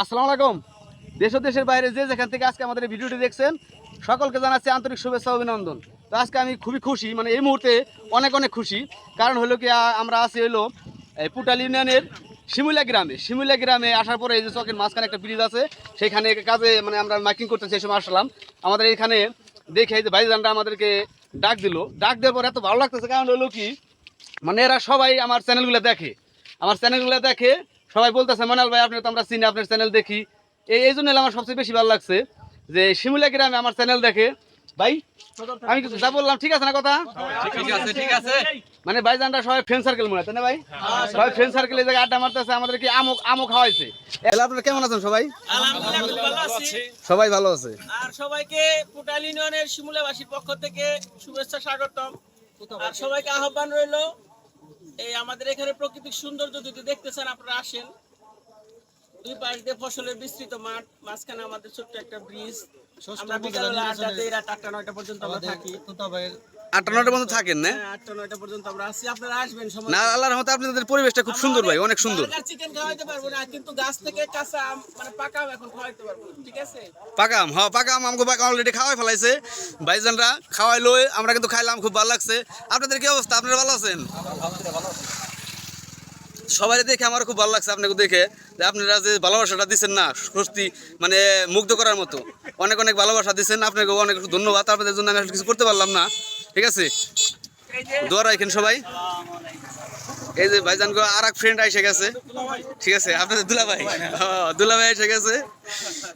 আসসালামু আলাইকুম। দেশ ও দেশের বাইরে যে যেখান থেকে আজকে আমাদের ভিডিওটি দেখছেন, সকলকে জানাচ্ছি আন্তরিক শুভেচ্ছা অভিনন্দন। তো আজকে আমি খুবই খুশি মানে এই মুহূর্তে অনেক অনেক খুশি। কারণ হলো কি আমরা আছি হলো পুটাল ইউনিয়নের শিমুলা গ্রামে। শিমুলা গ্রামে আসার পরে এই যে চকের মাঝখানে একটা ব্রিজ আছে, সেখানে কাজে মানে আমরা মাইকিং করতে সেই সময় আসলাম। আমাদের এখানে দেখে এই যে ভাইজানরা আমাদেরকে ডাক দিল। ডাক দেওয়ার পর এত ভালো লাগতেছে, কারণ হলো কি মানে এরা সবাই আমার চ্যানেলগুলো দেখে। আমার চ্যানেলগুলো দেখে সবাই বলতেছে মনাল ভাই আপনি তো আমরা চিনি আপনার চ্যানেল দেখি। এই এই জন্য আমার সবচেয়ে বেশি ভালো লাগছে যে শিমুলা গ্রামে আমার চ্যানেল দেখে। ভাই আমি কিছু যা বললাম ঠিক আছে না কথা? ঠিক আছে ঠিক আছে। মানে ভাইজানরা সবাই ফ্রেন্ড সার্কেল মনে হয় ভাই? সবাই ফ্রেন্ড সার্কেলে জায়গায় আড্ডা মারতেছে আমাদের কি আমক আমক খাওয়াইছে। এলা আপনারা কেমন আছেন সবাই? আলহামদুলিল্লাহ ভালো আছি। সবাই ভালো আছে? আর সবাইকে পুটাল ইউনিয়নের শিমুলাবাসীর পক্ষ থেকে শুভেচ্ছা স্বাগতম। আর সবাইকে আহ্বান রইল এই আমাদের এখানে প্রাকৃতিক সৌন্দর্য যদি দেখতে চান আপনারা আসেন। দুই পাশ দিয়ে ফসলের বিস্তৃত মাঠ মাঝখানে আমাদের ছোট্ট একটা ব্রিজ আমরা বিকালবেলা আড্ডা দিই রাত আটটা নয়টা পর্যন্ত আমরা থাকি। আটটা থাকেন না? হ্যাঁ, আটটা নয়টা পর্যন্ত আমরা আসি আপনারা আসবেন সময় না আল্লাহর রহমতে আপনাদের পরিবেশটা খুব সুন্দর ভাই অনেক সুন্দর। চিকেন খাওয়াইতে পারব না কিন্তু গাছ থেকে কাঁচা আম মানে পাকা আম এখন খাওয়াইতে পারব ঠিক আছে? পাকাম হ পাকাম আমাকে পাকা অলরেডি খাওয়াই ফেলাইছে। ভাইজানরা খাওয়াইলো আমরা কিন্তু খাইলাম খুব ভালো লাগছে। আপনাদের কি অবস্থা? আপনারা ভালো আছেন? সবাই দেখে আমার খুব ভালো লাগছে আপনাকে দেখে, যে আপনারা যে ভালোবাসাটা দিচ্ছেন না সত্যি মানে মুগ্ধ করার মতো। অনেক অনেক ভালোবাসা দিচ্ছেন আপনাকে অনেক ধন্যবাদ, আপনাদের জন্য আমি কিছু করতে পারলাম না। ঠিক আছে? এই যে দোয়া রাখেন সবাই। এই যে ভাইজান আর এক ফ্রেন্ড এসে গেছে। ঠিক আছে? আপনাদের দুলা ভাই দুলা এসে গেছে।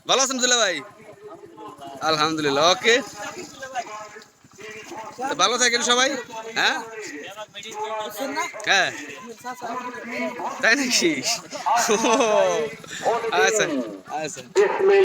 ভালো আছেন দুলা ভাই আলহামদুলিল্লাহ, ওকে। ভালো থাকেন সবাই হ্যাঁ? হ্যাঁ। তাই নাকি? আচ্ছা আচ্ছা।